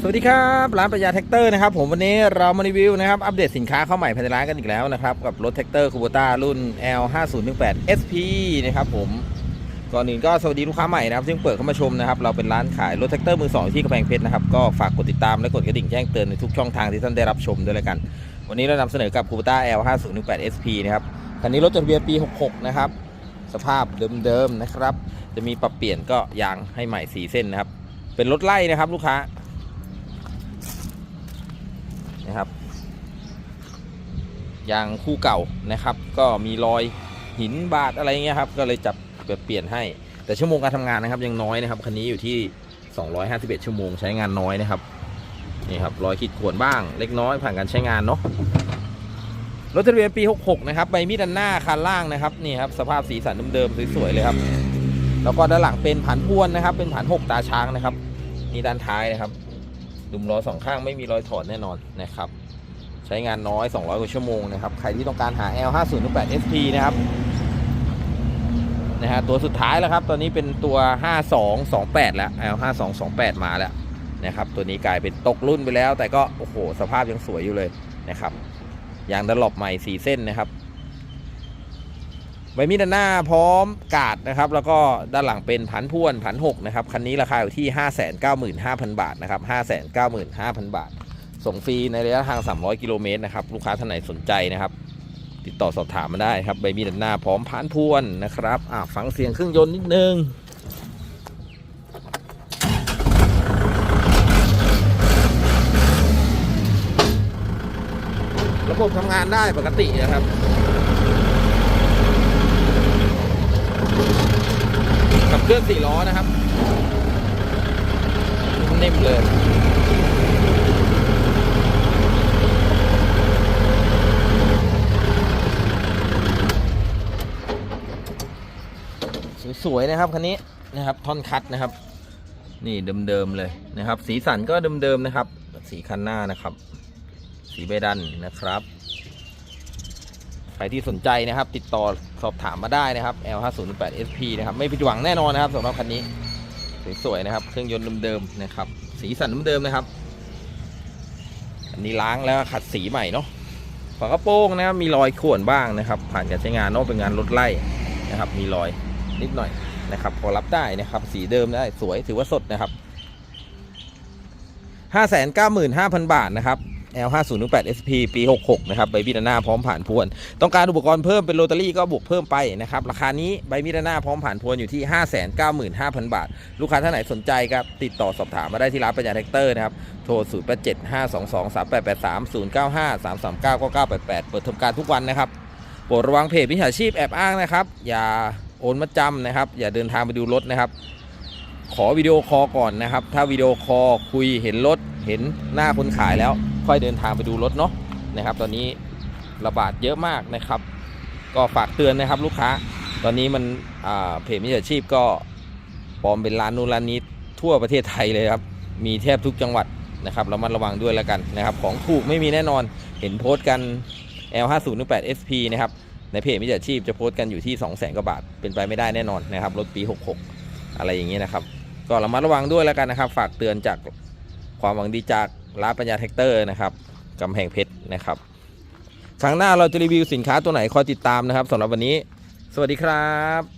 สวัสดีครับร้านปัญญาแท็กเตอร์นะครับผมวันนี้เรามารีวิวนะครับอัปเดตสินค้าเข้าใหม่ภายในร้านกันอีกแล้วนะครับกับรถแท็กเตอร์คูโบต้ารุ่น L 5 0 1 8 SP นะครับผมก่อนอื่นก็สวัสดีลูกค้าใหม่นะครับที่เพิ่งเปิดเข้ามาชมนะครับเราเป็นร้านขายรถแท็กเตอร์มือสองที่กำแพงเพชรนะครับก็ฝากกดติดตามและกดกระดิ่งแจ้งเตือนในทุกช่องทางที่ท่านได้รับชมด้วยเลยกัน วันนี้เรานำเสนอกับคูโบต้า L 5 0 1 8 SP นะครับคันนี้รถจดทะเบียนปี 66 นะครับสภาพเดิมๆนะครับจะมีปรับเปลี่ยนก็ยางให้ใหม่สีเส้นนะครับเป็นรถไล่นะครับลูกค้า นะครับยางคู่เก่านะครับ ก็มีรอยหินบาดอะไรเงี้ยครับ ก็เลยจับเปลี่ยนให้ แต่ชั่วโมงการทำงานนะครับยังน้อยนะครับคันนี้อยู่ที่ 251 ชั่วโมงใช้งานน้อยนะครับนี่ครับรอยขีดข่วนบ้างเล็กน้อยผ่านการใช้งานเนาะรถทะเบียนปี 66 นะครับใบมีดด้านหน้าคันล่างนะครับนี่ครับสภาพสีสันเดิมๆสวยๆเลยครับ แล้วก็ด้านหลังเป็นผันพวนนะครับ เป็นผัน6ตาช้างนะครับนี่ด้านท้ายนะครับ ดุมล้อสองข้างไม่มีรอยถอดแน่นอนนะครับ ใช้งานน้อย 200 กว่าชั่วโมงนะครับ ใครที่ต้องการหา L 5 0 8 SP นะครับนะฮะตัวสุดท้ายแล้วครับ ตอนนี้เป็นตัว 5228 แล้ว L 5228 มาแล้วนะครับ ตัวนี้กลายเป็นตกรุ่นไปแล้ว แต่ก็โอ้โห สภาพยังสวยอยู่เลยนะครับยางดันหลบใหม่ 4 เส้นนะครับ ใบมีดด้านหน้าพร้อมกาดนะครับ แล้วก็ด้านหลังเป็นผันพ่วนผัน6นะครับ คันนี้ราคาอยู่ที่ 595,000 บาทนะครับ 595,000 บาท ส่งฟรีในระยะทาง 300 กิโลเมตรนะครับ ลูกค้าท่านไหนสนใจนะครับ ติดต่อสอบถามมาได้ครับ ใบมีดด้านหน้าพร้อมผ่านพวนนะครับอะฟังเสียงเครื่องยนต์นิดนึงระบบทำงานได้ปกตินะครับ กับเครื่องสี่ล้อนะครับนิ่มเลยสวยๆนะครับคันนี้นะครับท่อนคัดนะครับ นี่เดิมๆเลยนะครับ สีสันก็เดิมๆนะครับ สีคันหน้านะครับ สีใบดันนะครับ ใครที่สนใจนะครับ ติดต่อสอบถามมาได้นะครับ L 5 0 8 SP นะครับ ไม่ผิดหวังแน่นอนนะครับสำหรับคันนี้ สวยๆนะครับ เครื่องยนต์เดิมๆนะครับ สีสันเดิมๆนะครับ อันนี้ล้างแล้วขัดสีใหม่เนาะฝากระโปรงนะครับมีรอยข่วนบ้างนะครับ ผ่านการใช้งานเนาะเป็นงานรถไล่นะครับ มีรอยนิดหน่อยนะครับ พอรับได้นะครับ สีเดิมได้สวยถือว่าสดนะครับ595,000 บาทนะครับ L 5 0 8 SP ปี 66 นะครับ ใบมีดหน้าพร้อมผ่านพวน ต้องการอุปกรณ์เพิ่มเป็นโรตารี่ก็บวกเพิ่มไปนะครับ ราคานี้ใบมีดหน้าพร้อมผ่านพวนอยู่ที่ 595,000 บาท ลูกค้าท่านไหนสนใจครับ ติดต่อสอบถามมาได้ที่ร้านปัญญาแท็กเตอร์นะครับ โทร 0 8 7 5 2 2 3 8 8 3 0 9 5 3 3 9 9 9 8 8 เปิดทำการทุกวันนะครับโปรดระวังเพจมิจฉาชีพแอบอ้างนะครับ อย่าโอนมาจำนะครับ อย่าเดินทางไปดูรถนะครับขอวิดีโอคอลก่อนนะครับ ถ้าวิดีโอคอลคุยเห็นรถเห็นหน้าคนขายแล้ว ค่อยเดินทางไปดูรถเนาะนะครับ ตอนนี้ระบาดเยอะมากนะครับ ก็ฝากเตือนนะครับลูกค้า ตอนนี้มันเพจมิจฉาชีพก็ปลอมเป็นร้านนู้นร้านนี้ทั่วประเทศไทยเลยครับ มีแทบทุกจังหวัดนะครับเรามาระวังด้วยแล้วกันนะครับ ของถูกไม่มีแน่นอนเห็นโพสต์กัน L 5 0 1 8 SP นะครับในเพจมิจฉาชีพจะโพสต์กันอยู่ที่ 2 0 0 0 0 0กว่าบาท เป็นไปไม่ได้แน่นอนนะครับรถปี 66 อะไรอย่างเงี้ยนะครับ ก็ระมัดระวังด้วยแล้วกันนะครับ ฝากเตือนจากความหวังดีจาก ร้านปัญญาแท็กเตอร์นะครับกำแพงเพชรนะครับ ครั้งหน้าเราจะรีวิวสินค้าตัวไหนคอยติดตามนะครับสำหรับวันนี้ สวัสดีครับ